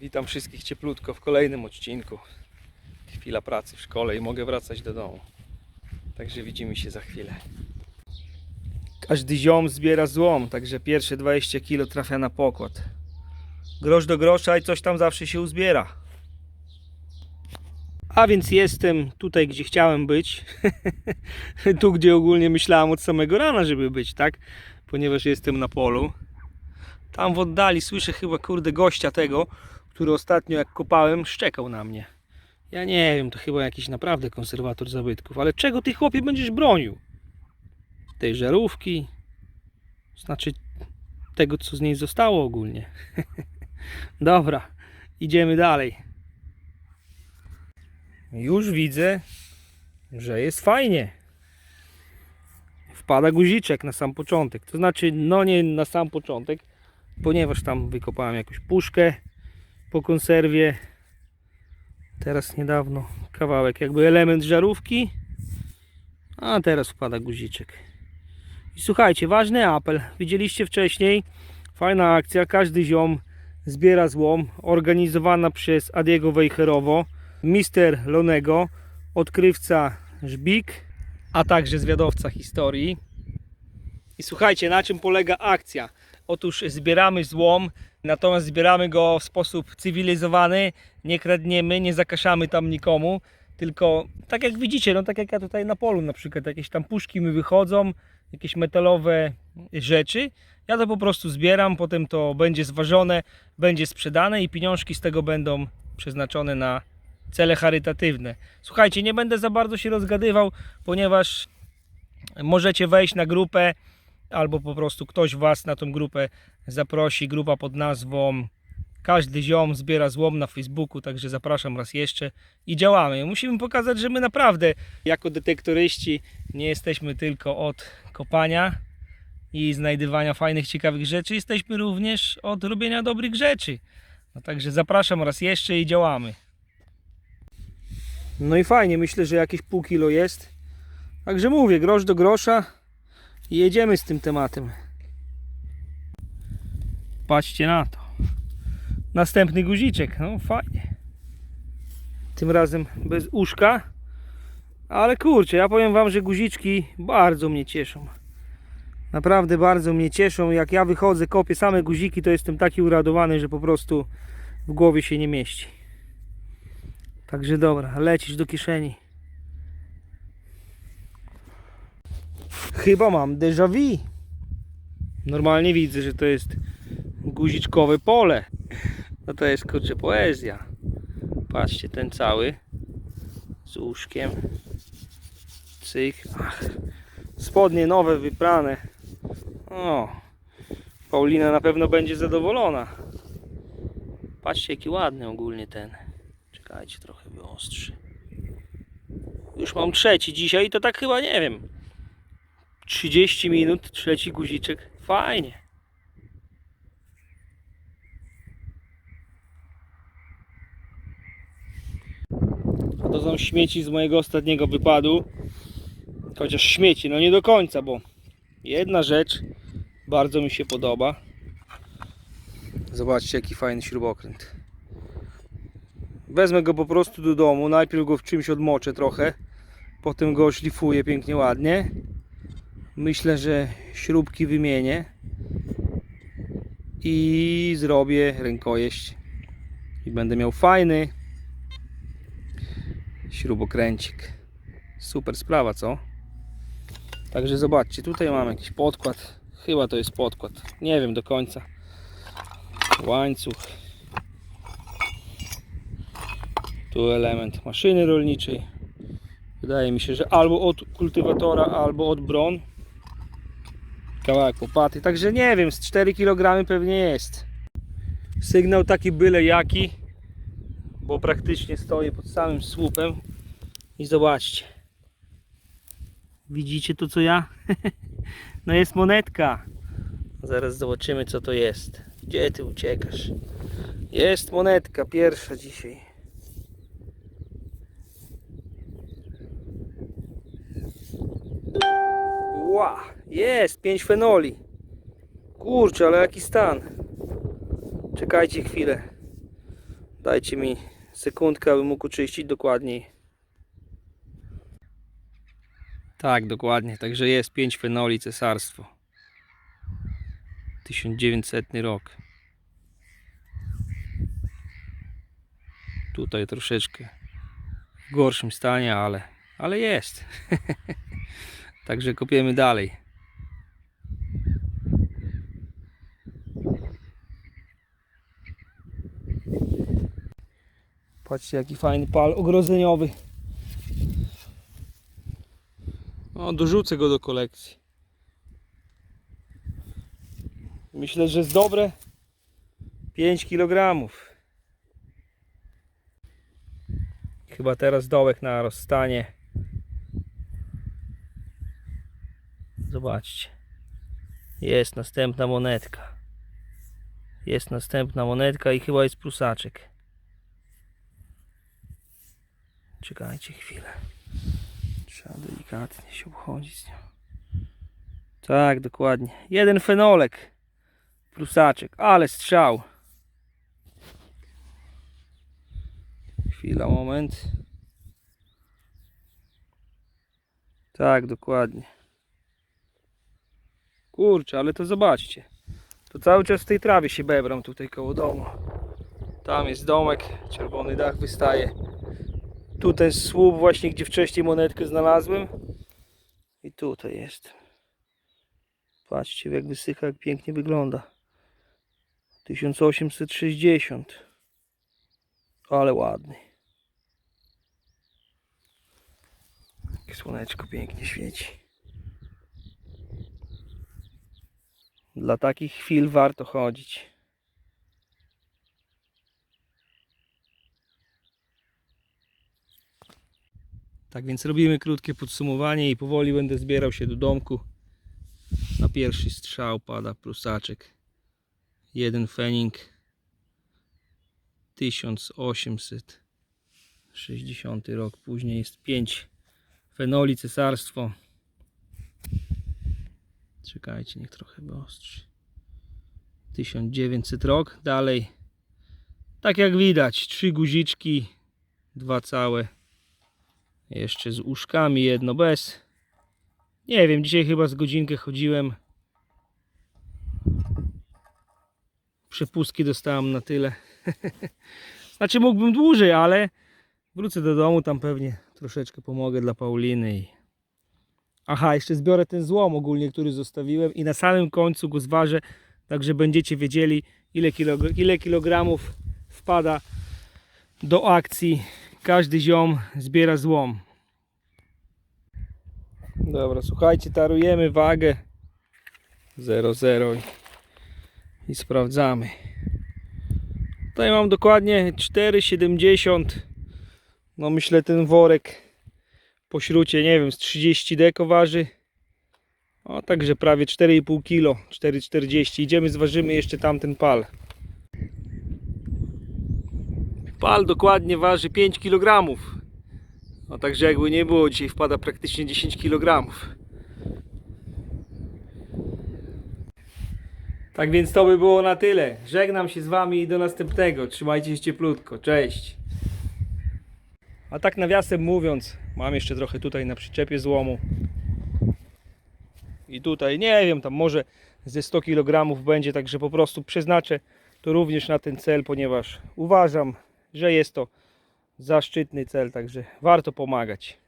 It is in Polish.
Witam wszystkich cieplutko w kolejnym odcinku. Chwila pracy w szkole i mogę wracać do domu. Także widzimy się za chwilę. Każdy ziom zbiera złom, także pierwsze 20 kg trafia na pokład. Grosz do grosza i coś tam zawsze się uzbiera. A więc jestem tutaj, gdzie chciałem być. tu, gdzie ogólnie myślałem od samego rana, żeby być, tak? Ponieważ jestem na polu. Tam w oddali słyszę chyba kurde gościa tego, który ostatnio jak kopałem szczekał na mnie. Ja nie wiem, to chyba jakiś naprawdę konserwator zabytków, ale czego ty chłopie będziesz bronił? Tej żarówki, znaczy tego co z niej zostało ogólnie. Dobra, idziemy dalej. Już widzę, że jest fajnie. Wpada guziczek na sam początek. To znaczy, no nie na sam początek, ponieważ tam wykopałem jakąś puszkę po konserwie. Teraz niedawno kawałek, jakby element żarówki, a teraz wpada guziczek. I słuchajcie, ważny apel. Widzieliście wcześniej, fajna akcja. Każdy ziom zbiera złom, organizowana przez Adiego Wejherowo, Mister Lonego, odkrywca Żbik, a także zwiadowca historii. I słuchajcie, na czym polega akcja? Otóż zbieramy złom, natomiast zbieramy go w sposób cywilizowany, nie kradniemy, nie zakaszamy tam nikomu, tylko tak jak widzicie, no tak jak ja tutaj na polu na przykład, jakieś tam puszki mi wychodzą, jakieś metalowe rzeczy, ja to po prostu zbieram, potem to będzie zważone, będzie sprzedane i pieniążki z tego będą przeznaczone na cele charytatywne. Słuchajcie, nie będę za bardzo się rozgadywał, ponieważ możecie wejść na grupę albo po prostu ktoś Was na tą grupę zaprosi. Grupa pod nazwą Każdy ziom zbiera złom na Facebooku, także zapraszam raz jeszcze i działamy. Musimy pokazać, że my naprawdę jako detektoryści nie jesteśmy tylko od kopania i znajdywania fajnych, ciekawych rzeczy, jesteśmy również od robienia dobrych rzeczy. No także zapraszam raz jeszcze i działamy. No i fajnie, myślę, że jakieś pół kilo jest. Także mówię, grosz do grosza i jedziemy z tym tematem. Patrzcie na to. Następny guziczek, no fajnie. Tym razem bez uszka. Ale kurczę, ja powiem Wam, że guziczki bardzo mnie cieszą. Naprawdę bardzo mnie cieszą. Jak ja wychodzę, kopię same guziki, to jestem taki uradowany, że po prostu w głowie się nie mieści. Także dobra, lecisz do kieszeni. Chyba mam déjà vu. Normalnie widzę, że to jest guziczkowe pole. No to jest kurczę poezja. Patrzcie, ten cały z łóżkiem. Cyk. Ach, spodnie nowe wyprane. O, Paulina na pewno będzie zadowolona. Patrzcie, jaki ładny ogólnie ten. Czekajcie, trochę wyostrzy. Już mam trzeci dzisiaj i to tak chyba nie wiem. 30 minut, trzeci guziczek. Fajnie. A to są śmieci z mojego ostatniego wypadu. Chociaż śmieci, no nie do końca, bo jedna rzecz bardzo mi się podoba. Zobaczcie jaki fajny śrubokręt. Wezmę go po prostu do domu, najpierw go w czymś odmoczę trochę, potem go szlifuję pięknie ładnie. Myślę, że śrubki wymienię i zrobię rękojeść i będę miał fajny śrubokręcik. Super sprawa, co? Także zobaczcie, tutaj mam jakiś podkład. Chyba to jest podkład. Nie wiem do końca. Łańcuch. Tu element maszyny rolniczej. Wydaje mi się, że albo od kultywatora, albo od bron. Kawałek łopaty. Także nie wiem, z 4 kg pewnie jest. Sygnał taki byle jaki, bo praktycznie stoję pod samym słupem. I zobaczcie. Widzicie to co ja? no jest monetka. Zaraz zobaczymy co to jest. Gdzie ty uciekasz? Jest monetka, pierwsza dzisiaj. Ła, jest, 5 fenoli. Kurczę, ale jaki stan. Czekajcie chwilę. Dajcie mi sekundkę, aby mógł czyścić dokładniej. Tak, dokładnie. Także jest 5 fenoli cesarstwo. 1900 rok. Tutaj troszeczkę w gorszym stanie, ale, ale jest. Także kopiemy dalej. Patrzcie jaki fajny pal ogrodzeniowy. No, dorzucę go do kolekcji. Myślę, że jest dobre 5 kg. Chyba teraz dołek na rozstanie. Zobaczcie. Jest następna monetka. Jest następna monetka i chyba jest prusaczek. Czekajcie chwilę. Trzeba delikatnie się obchodzić z nią. Tak, dokładnie. Jeden fenolek. Prusaczek, ale strzał. Chwila, moment. Tak, dokładnie. Kurczę, ale to zobaczcie. To cały czas w tej trawie się bebram tutaj koło domu. Tam jest domek, czerwony dach wystaje. Tu ten słup właśnie, gdzie wcześniej monetkę znalazłem. I tutaj jest. Patrzcie jak wysycha, jak pięknie wygląda. 1860. Ale ładny. Słoneczko pięknie świeci. Dla takich chwil warto chodzić. Tak więc robimy krótkie podsumowanie i powoli będę zbierał się do domku. Na pierwszy strzał pada prusaczek. Jeden fening 1860 rok. Później jest 5 fenoli cesarstwo. Czekajcie, niech trochę wyostrzy. 1900 rok. Dalej, tak jak widać, trzy guziczki, dwa całe. Jeszcze z uszkami, jedno bez. Nie wiem, dzisiaj chyba z godzinkę chodziłem. Przepustki dostałem na tyle. znaczy mógłbym dłużej, ale wrócę do domu, tam pewnie troszeczkę pomogę dla Pauliny. Aha, jeszcze zbiorę ten złom ogólnie, który zostawiłem i na samym końcu go zważę, także będziecie wiedzieli ile, kilog ile kilogramów wpada do akcji. Każdy ziom zbiera złom. Dobra, słuchajcie, tarujemy wagę 0,0 i, i sprawdzamy. Tutaj mam dokładnie 4,70. No myślę ten worek po śrucie, nie wiem, z 30 deko waży. O, także prawie 4,5 kg, 4,40. Idziemy, zważymy jeszcze tamten pal. Pal dokładnie waży 5 kg. No także jakby nie było, dzisiaj wpada praktycznie 10 kg. Tak więc to by było na tyle. Żegnam się z Wami i do następnego. Trzymajcie się cieplutko. Cześć. A tak nawiasem mówiąc, mam jeszcze trochę tutaj na przyczepie złomu. I tutaj, nie wiem, tam może ze 100 kg będzie, także po prostu przeznaczę to również na ten cel, ponieważ uważam, że jest to zaszczytny cel, także warto pomagać.